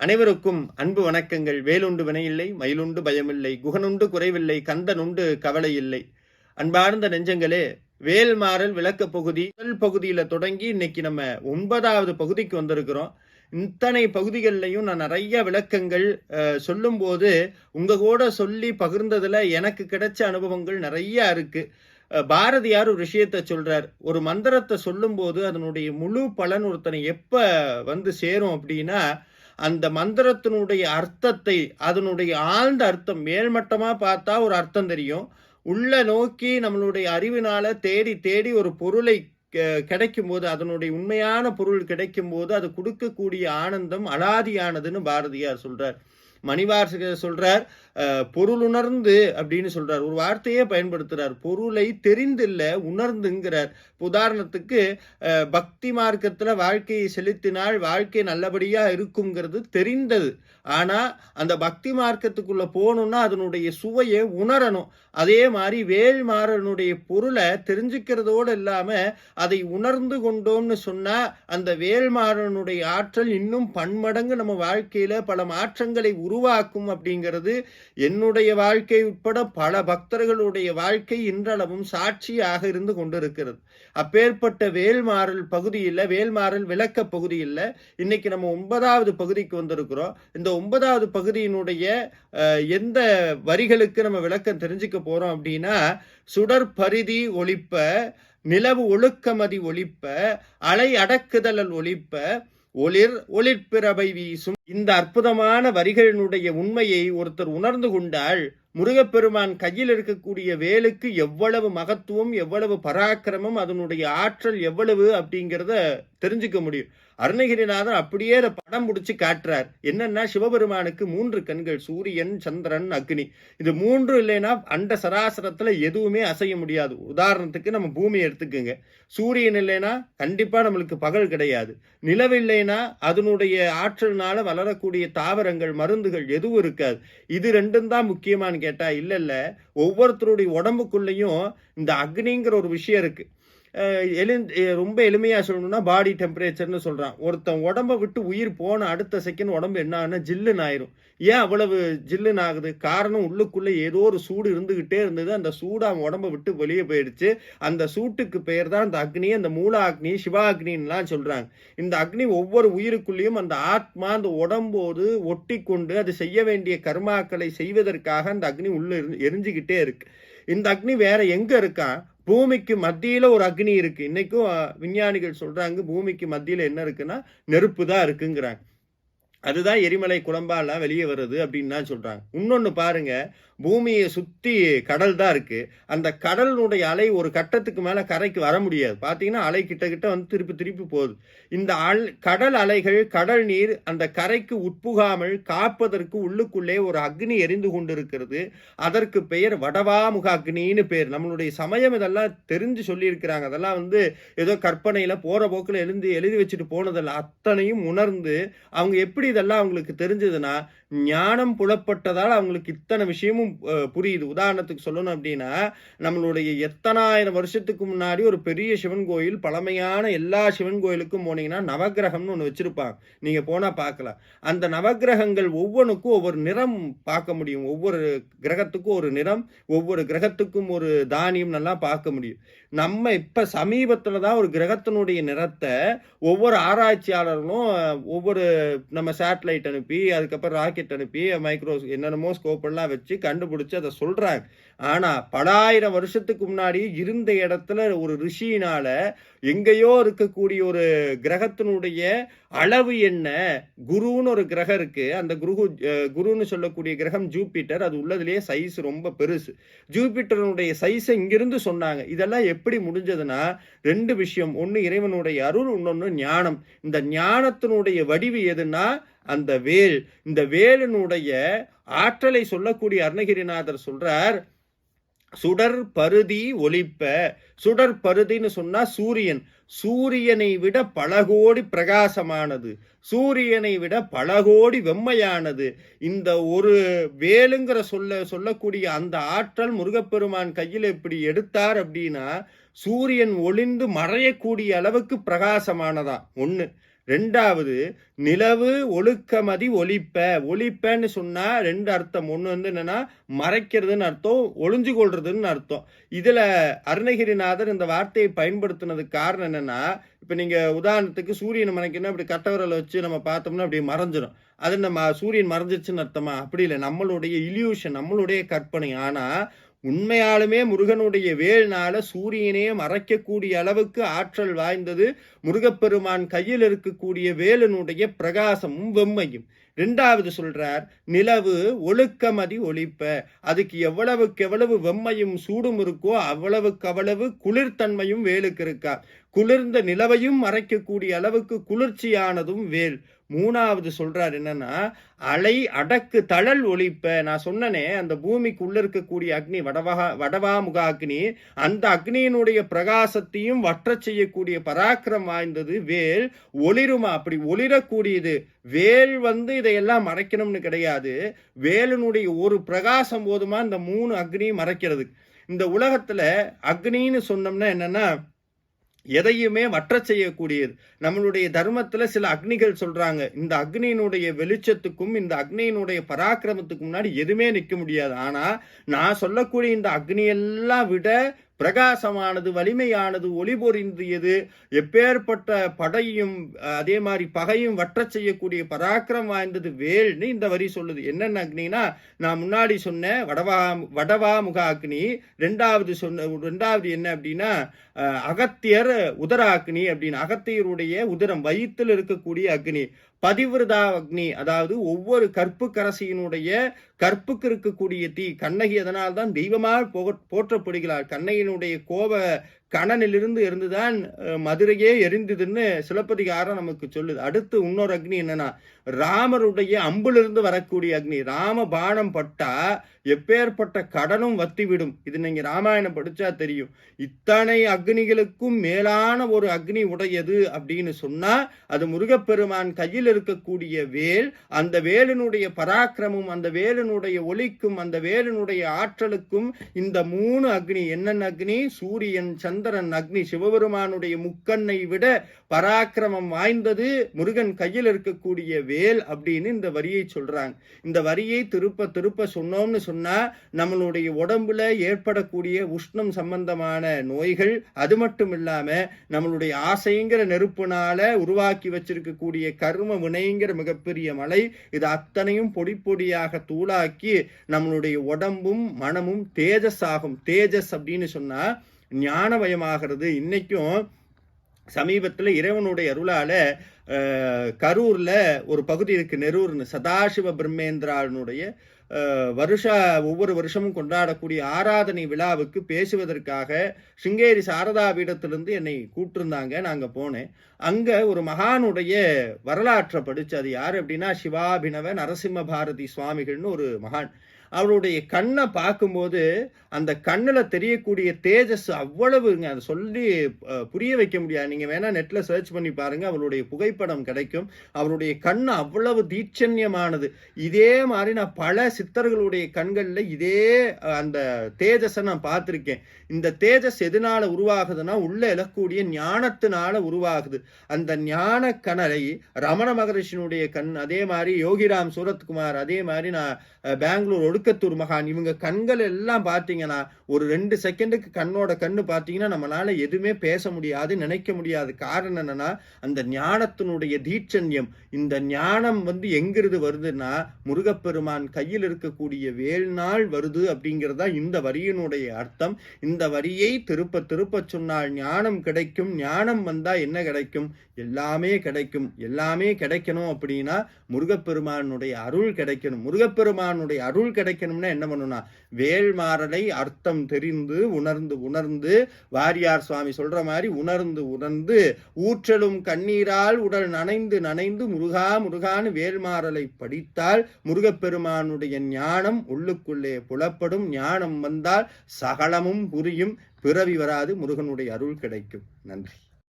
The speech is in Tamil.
அனைவருக்கும் அன்பு வணக்கங்கள். வேலுண்டு வினையில்லை மயிலுண்டு பயமில்லை குகனுண்டு குறைவில்லை கந்தனுண்டு கவலை இல்லை அன்பார்ந்த நெஞ்சங்களே வேல்மாறல் விளக்க பகுதி முதல் பகுதியில் தொடங்கி இன்னைக்கு நம்ம ஒன்பதாவது பகுதிக்கு வந்திருக்கிறோம். இத்தனை பகுதிகள்லையும் நான் நிறைய விளக்கங்கள் சொல்லும்போது உங்கள் கூட சொல்லி பகிர்ந்ததில் எனக்கு கிடைச்ச அனுபவங்கள் நிறையா இருக்குது பாரதியார் ஒரு விஷயத்தை சொல்கிறார் ஒரு மந்திரத்தை சொல்லும்போது அதனுடைய முழு பலன் ஒருத்தனை எப்போ வந்து சேரும் அப்படின்னா அந்த மந்திரத்தினுடைய அர்த்தத்தை அதனுடைய ஆழ்ந்த அர்த்தம் மேல்மட்டமாக பார்த்தா ஒரு அர்த்தம் தெரியும். உள்ள நோக்கி நம்மளுடைய அறிவினால தேடி தேடி ஒரு பொருளை க- கிடைக்கும் போது அதனுடைய உண்மையான பொருள் கிடைக்கும் போது அது கொடுக்கக்கூடிய ஆனந்தம் அலாதியானதுன்னு பாரதியார் சொல்றார். மணிவாசகர் சொல்றார் பொருளுணர்ந்து அப்படின்னு சொல்றார். ஒரு வார்த்தையே பயன்படுத்துறார். பொருளை தெரிந்தில்ல உணர்ந்துங்கிறார். உதாரணத்துக்கு பக்தி மார்க்கத்துல வாழ்க்கையை செலுத்தினால் வாழ்க்கை நல்லபடியா இருக்குங்கிறது தெரிந்தது. ஆனா அந்த பக்தி மார்க்கத்துக்குள்ள போகணும்னா அதனுடைய சுவையை உணரணும். அதே மாதிரி வேல்மாறனுடைய பொருளை தெரிஞ்சுக்கிறதோடு இல்லாம அதை உணர்ந்து கொண்டோம்னு சொன்னா அந்த வேல்மாறனுடைய ஆற்றல் இன்னும் பன்மடங்கு நம்ம வாழ்க்கையில பல மாற்றங்களை உருவாக்கும் அப்படிங்கிறது என்னுடைய வாழ்க்கை உட்பட பல பக்தர்களுடைய வாழ்க்கை இன்றளவும் சாட்சியாக இருந்து கொண்டிருக்கிறது. அப்பேற்பட்ட வேல்மாறல் பகுதியில் வேல்மாறல் விளக்க பகுதியில் இன்னைக்கு நம்ம ஒன்பதாவது பகுதிக்கு வந்திருக்கிறோம். இந்த ஒன்பதாவது பகுதியினுடைய எந்த வரிகளுக்கு நம்ம விளக்கம் தெரிஞ்சுக்க போறோம் அப்படின்னா சுடர் பரிதி ஒளிப்ப நிலவு ஒழுக்கமதி ஒழிப்ப அலை அடக்குதலல் ஒழிப்ப ஒளிர் ஒளிர்பிறவை வீசும் இந்த அற்புதமான வரிகளினுடைய உண்மையை ஒருத்தர் உணர்ந்து கொண்டால் முருகப்பெருமான் கையில் இருக்கக்கூடிய வேலுக்கு எவ்வளவு மகத்துவம் எவ்வளவு பராக்கிரமம் அதனுடைய ஆற்றல் எவ்வளவு அப்படிங்கிறத தெரிஞ்சுக்க முடியும். அருணகிரிநாதன் அப்படியே அதை படம் பிடிச்சி காட்டுறார். என்னன்னா சிவபெருமானுக்கு மூன்று கண்கள் சூரியன் சந்திரன் அக்னி. இது மூன்று இல்லைன்னா அண்ட சராசரத்துல எதுவுமே அசைய முடியாது. உதாரணத்துக்கு நம்ம பூமியை எடுத்துக்கோங்க. சூரியன் இல்லைன்னா கண்டிப்பா நம்மளுக்கு பகல் கிடையாது. நிலவு இல்லைன்னா அதனுடைய ஆற்றல்னால வளரக்கூடிய தாவரங்கள் மருந்துகள் எதுவும் இருக்காது. இது ரெண்டும் தான் முக்கியமானு கேட்டா இல்லை இல்லை ஒவ்வொருத்தருடைய உடம்புக்குள்ளேயும் இந்த அக்னிங்கிற ஒரு விஷயம் இருக்கு. எழு ரொம்ப எளிமையாக சொல்லணும்னா பாடி டெம்பரேச்சர்னு சொல்கிறான் ஒருத்தன் உடம்ப விட்டு உயிர் போன அடுத்த செகண்ட் உடம்பு என்ன ஆகுனா ஜில்லுன்னு ஆயிரும். ஏன் அவ்வளவு ஜில்லுன்னு ஆகுது? காரணம் உள்ளுக்குள்ளே ஏதோ ஒரு சூடு இருந்துக்கிட்டே இருந்தது. அந்த சூடு அவன் உடம்ப விட்டு வெளியே போயிடுச்சு. அந்த சூட்டுக்கு பெயர் தான் அந்த அக்னி. அந்த மூல அக்னி சிவா அக்னின்லாம் சொல்கிறாங்க இந்த அக்னி ஒவ்வொரு உயிருக்குள்ளேயும் அந்த ஆத்மா அந்த உடம்போடு ஒட்டி கொண்டு அது செய்ய வேண்டிய கர்மாக்களை செய்வதற்காக அந்த அக்னி உள்ளே எரிஞ்சுக்கிட்டே இருக்கு. இந்த அக்னி வேற எங்க இருக்கா? பூமிக்கு மத்தியில் ஒரு அக்னி இருக்குது இன்றைக்கும் விஞ்ஞானிகள் சொல்கிறாங்க பூமிக்கு மத்தியில் என்ன இருக்குன்னா நெருப்பு தான் இருக்குங்கிறாங்க. அதுதான் எரிமலை குழம்பாலாம் வெளியே வருது அப்படின்னு தான் இன்னொன்று இன்னொன்னு பாருங்க பூமியை சுற்றி கடல் தான் இருக்குது அந்த கடலினுடைய அலை ஒரு கட்டத்துக்கு மேலே கரைக்கு வர முடியாது. பார்த்தீங்கன்னா அலை கிட்ட கிட்ட வந்து திருப்பி திருப்பி போகுது. இந்த அல் கடல் அலைகள் கடல் நீர் அந்த கரைக்கு உட்புகாமல் காப்பதற்கு உள்ளுக்குள்ளே ஒரு அக்னி எரிந்து கொண்டிருக்கிறது. அதற்கு பெயர் வடவாமுக அக்னின்னு பேர். நம்மளுடைய சமயம் இதெல்லாம் தெரிஞ்சு சொல்லியிருக்கிறாங்க. அதெல்லாம் வந்து ஏதோ கற்பனையில் போகிற போக்கில் எழுந்து எழுதி வச்சுட்டு போனதில்லை. அத்தனையும் உணர்ந்து அவங்க எப்படி இதெல்லாம் உங்களுக்கு தெரிஞ்சதுன்னா ஞானம் புலப்பட்டதால் அவங்களுக்கு இத்தனை விஷயமும் புரியுது. உதாரணத்துக்கு சொல்லணும் அப்படின்னா நம்மளுடைய எத்தனாயிரம் வருஷத்துக்கு முன்னாடி ஒரு பெரிய சிவன் கோயில் பழமையான எல்லா சிவன் கோயிலுக்கும் போனீங்கன்னா நவக்கிரகம்னு ஒன்று வச்சிருப்பாங்க. நீங்க போனால் பார்க்கலாம். அந்த நவக்கிரகங்கள் ஒவ்வொன்றுக்கும் ஒவ்வொரு நிறம் பார்க்க முடியும். ஒவ்வொரு கிரகத்துக்கும் ஒரு நிறம் ஒவ்வொரு கிரகத்துக்கும் ஒரு தானியம் நல்லா பார்க்க முடியும். நம்ம இப்போ சமீபத்துல தான் ஒரு கிரகத்தினுடைய நிறத்தை ஒவ்வொரு ஆராய்ச்சியாளர்களும் ஒவ்வொரு நம்ம சேட்டலைட் அனுப்பி அதுக்கப்புறம் ராக்கெட் அனுப்பி மைக்ரோ என்னென்னமோ ஸ்கோப் எல்லாம் வச்சு கண்டுபிடிச்சு அதை ஆனால் பல ஆயிரம் வருஷத்துக்கு முன்னாடி இருந்த இடத்துல ஒரு ரிஷியினால எங்கேயோ இருக்கக்கூடிய ஒரு கிரகத்தினுடைய அளவு என்ன? குருன்னு ஒரு கிரகம் இருக்கு. அந்த குரு குருன்னு சொல்லக்கூடிய கிரகம் ஜூபிட்டர். அது உள்ளதுலேயே சைஸ் ரொம்ப பெருசு. ஜூபிட்டருடைய சைஸை இங்கிருந்து சொன்னாங்க. இதெல்லாம் எப்படி முடிஞ்சதுன்னா ரெண்டு விஷயம். ஒன்று இறைவனுடைய அருள் இன்னொன்று ஞானம். இந்த ஞானத்தினுடைய வடிவு எதுன்னா அந்த வேல். இந்த வேலினுடைய ஆற்றலை சொல்லக்கூடிய அருணகிரிநாதர் சொல்றார் சுடர் பருதி ஒளிப்ப சுடர் பருதின்னு சொன்னா சூரியன். சூரியனை விட பல கோடி பிரகாசமானது. சூரியனை விட பல கோடி வெம்மையானது. இந்த ஒரு வேலுங்கிற சொல்ல சொல்லக்கூடிய அந்த ஆற்றல் முருகப்பெருமான் கையில் இப்படி எடுத்தார் அப்படின்னா சூரியன் ஒளிந்து மறையக்கூடிய அளவுக்கு பிரகாசமானதா? ஒன்று ரெண்டாவது நிலவு ஒழுக்கமதி ஒழிப்ப. ஒழிப்பன்னு சொன்னால் ரெண்டு அர்த்தம். ஒன்று வந்து என்னென்னா மறைக்கிறதுன்னு அர்த்தம் ஒளிஞ்சு கொள்றதுன்னு அர்த்தம். இதில் அருணகிரிநாதர் இந்த வார்த்தையை பயன்படுத்தினதுக்கு காரணம் என்னென்னா இப்போ நீங்கள் உதாரணத்துக்கு சூரியனை மறைக்கணும் அப்படி கட்டவரலை வச்சு நம்ம பார்த்தோம்னா அப்படி மறைஞ்சிடும் அது நம்ம சூரியன் மறைஞ்சிருச்சுன்னு அர்த்தமா? அப்படி இல்லை. நம்மளுடைய இல்யூஷன் நம்மளுடைய கற்பனை. ஆனால் உண்மையாலுமே முருகனுடைய வேல்னால சூரியனே மறைக்கக்கூடிய அளவுக்கு ஆற்றல் வாய்ந்தது. முருகப்பெருமான் கையில் இருக்கக்கூடிய வேலனுடைய பிரகாசமும் வெம்மையும். ரெண்டாவது சொல்றார் நிலவு ஒழுக்கமதி ஒழிப்ப. அதுக்கு எவ்வளவுக்கு எவ்வளவு வெம்மையும் சூடும் இருக்கோ அவ்வளவுக்கு அவ்வளவு குளிர்தன்மையும் வேலுக்கு இருக்கா. குளிர்ந்த நிலவையும் மறைக்கக்கூடிய அளவுக்கு குளிர்ச்சியானதும் வேல். மூணாவது சொல்றார் என்னன்னா அலை அடக்கு தழல் ஒழிப்ப. நான் சொன்னனே அந்த பூமிக்கு உள்ள இருக்கக்கூடிய அக்னி வடவா வடவாமுக அக்னி அந்த அக்னியினுடைய பிரகாசத்தையும் வற்ற செய்யக்கூடிய பராக்கிரம் வாய்ந்தது வேல். ஒளிருமா? அப்படி ஒளிரக்கூடியது. வேல் வந்து இதையெல்லாம் மறைக்கணும்னு கிடையாது. வேலனுடைய ஒரு பிரகாசம் போதுமா? இந்த மூணு அக்னியும் மறைக்கிறது இந்த உலகத்துல அக்னின்னு சொன்னோம்னா என்னன்னா எதையுமே வற்ற செய்யக்கூடியது. நம்மளுடைய தர்மத்துல சில அக்னிகள் சொல்றாங்க. இந்த அக்னியினுடைய வெளிச்சத்துக்கும் இந்த அக்னியினுடைய பராக்கிரமத்துக்கு முன்னாடி எதுவுமே நிற்க முடியாது. ஆனா நான் சொல்லக்கூடிய இந்த அக்னியெல்லாம் விட பிரகாசமானது வலிமையானது ஒளி பொறிந்தியது எப்பேற்பட்ட படையும் அதே மாதிரி பகையும் வற்ற செய்யக்கூடிய பராக்கிரம் வாய்ந்தது வேல்னு இந்த வரி சொல்லுது. என்னென்ன அக்னினா நான் முன்னாடி சொன்ன வடவா வடவாமுக அக்னி ரெண்டாவது சொன்ன ரெண்டாவது என்ன அப்படின்னா அகத்தியர் உதராக்னி அப்படின்னு அகத்தியருடைய உதரம் வயிற்றில் இருக்கக்கூடிய அக்னி. பதிவிரதா அக்னி அதாவது ஒவ்வொரு கற்பு கரசியினுடைய கற்புக்கு இருக்கக்கூடிய தீ கண்ணகி அதனால்தான் தெய்வமாக போற்றப்படுகிறார் கண்ணகியினுடைய கோப கணனிலிருந்து இருந்துதான் மதுரையே எரிந்ததுன்னு சிலப்பதிகாரம் நமக்கு சொல்லுது. அடுத்து இன்னொரு அக்னி என்னன்னா ராமருடைய அம்பிலிருந்து வரக்கூடிய அக்னி. ராம பானம் பட்டா எப்பேற்பட்ட கடனும் வத்தி விடும் இது நீங்க ராமாயணம் படிச்சா தெரியும். இத்தனை அக்னிகளுக்கும் மேலான ஒரு அக்னி உடையது அப்படின்னு சொன்னா அது முருகப்பெருமான் கையில் இருக்கக்கூடிய வேல் அந்த வேலனுடைய பராக்கிரமும் அந்த வேலனுடைய ஒளிக்கும் அந்த வேலனுடைய ஆற்றலுக்கும் இந்த மூணு அக்னி என்னென்ன அக்னி? சூரியன் சந்திரன் அக்னி சிவபெருமானுடைய முக்கண்ணை விட பராக்கிரமம் வாய்ந்தது முருகன் கையில் இருக்கக்கூடிய வேல் அப்படின்னு இந்த வரியை சொல்றாங்க. இந்த வரியை திருப்ப திருப்ப சொன்னோம்னு சொன்னா நம்மளுடைய உடம்புல ஏற்படக்கூடிய உஷ்ணம் சம்பந்தமான நோய்கள் அது மட்டும் இல்லாம நம்மளுடைய ஆசைங்கிற நெருப்புனால உருவாக்கி வச்சிருக்கக்கூடிய கர்ம வினைங்கிற மிகப்பெரிய மலை இது அத்தனையும் பொடி பொடியாக தூளாக்கி நம்மளுடைய உடம்பும் மனமும் தேஜஸ் ஆகும். தேஜஸ் அப்படின்னு சொன்னா ஞானமயமாகிறது. இன்னைக்கும் சமீபத்தில் இறைவனுடைய அருளால கரூரில் ஒரு பகுதி இருக்கு நெரூர்னு. சதாசிவ பிரம்மேந்திரானுடைய வருஷ ஒவ்வொரு வருஷமும் கொண்டாடக்கூடிய ஆராதனை விழாவுக்கு பேசுவதற்காக சிங்கேரி சாரதா பீடத்திலிருந்து என்னை கூப்பிட்டுருந்தாங்க. நாங்கள் போனேன். அங்கே ஒரு மகானுடைய வரலாற்றை படிச்சு அது யார் அப்படின்னா சிவாபினவ நரசிம்ம பாரதி சுவாமிகள்னு ஒரு மகான். அவருடைய கண்ணை பார்க்கும்போது அந்த கண்ணில் தெரியக்கூடிய தேஜஸ் அவ்வளவுங்க. அதை சொல்லி புரிய வைக்க முடியாது. நீங்கள் வேணால் நெட்டில் சர்ச் பண்ணி பாருங்கள் அவருடைய புகைப்படம் கிடைக்கும். அவருடைய கண் அவ்வளவு தீட்சண்யமானது. இதே மாதிரி நான் பல சித்தர்களுடைய கண்களில் இதே அந்த தேஜஸை நான் பார்த்துருக்கேன். இந்த தேஜஸ் எதனால உருவாகுதுன்னா உள்ளே எழக்கூடிய ஞானத்தினால உருவாகுது. அந்த ஞான கணலை ரமண மகரிஷினுடைய கண் அதே மாதிரி யோகிராம் சூரத்குமார் அதே மாதிரி நான் பெங்களூர் ஒடுக்கத்தூர் மகான். இவங்க கண்கள் எல்லாம் பார்த்தீங்கன்னா ஒரு ரெண்டு செகண்டுக்கு கண்ணோட கண்ணு பார்த்தீங்கன்னா நம்மளால எதுவுமே பேச முடியாது நினைக்க முடியாது. காரணம் என்னன்னா அந்த ஞானத்தினுடைய தீட்சண்யம். இந்த ஞானம் வந்து எங்கிருந்து வருதுன்னா முருகப்பெருமான் கையில் இருக்கக்கூடிய வேல்நாள் வருது அப்படிங்கிறதா இந்த வரியினுடைய அர்த்தம். இந்த வரியை திருப்ப திருப்ப சொன்னால் ஞானம் கிடைக்கும் ஞானம் வந்தா என்ன கிடைக்கும்? எல்லாமே கிடைக்கும். எல்லாமே கிடைக்கணும் அப்படின்னா முருகப்பெருமானுடைய அருள் கிடைக்கணும். முருகப்பெருமானுடைய அருள் கிடைக்கணும்னா என்ன பண்ணணும்னா வேள்மாறலை அர்த்தம் தெரிந்து உணர்ந்து உணர்ந்து வாரியார் சுவாமி சொல்ற மாதிரி உணர்ந்து உணர்ந்து ஊற்றலும் கண்ணீரால் உடல் நனைந்து நனைந்து முருகா முருகான்னு வேள்மாறலை படித்தால் முருகப்பெருமானுடைய ஞானம் உள்ளுக்குள்ளே புலப்படும் ஞானம் வந்தால் சகலமும் புரியும் பிறவி வராது முருகனுடைய அருள் கிடைக்கும். நன்றி.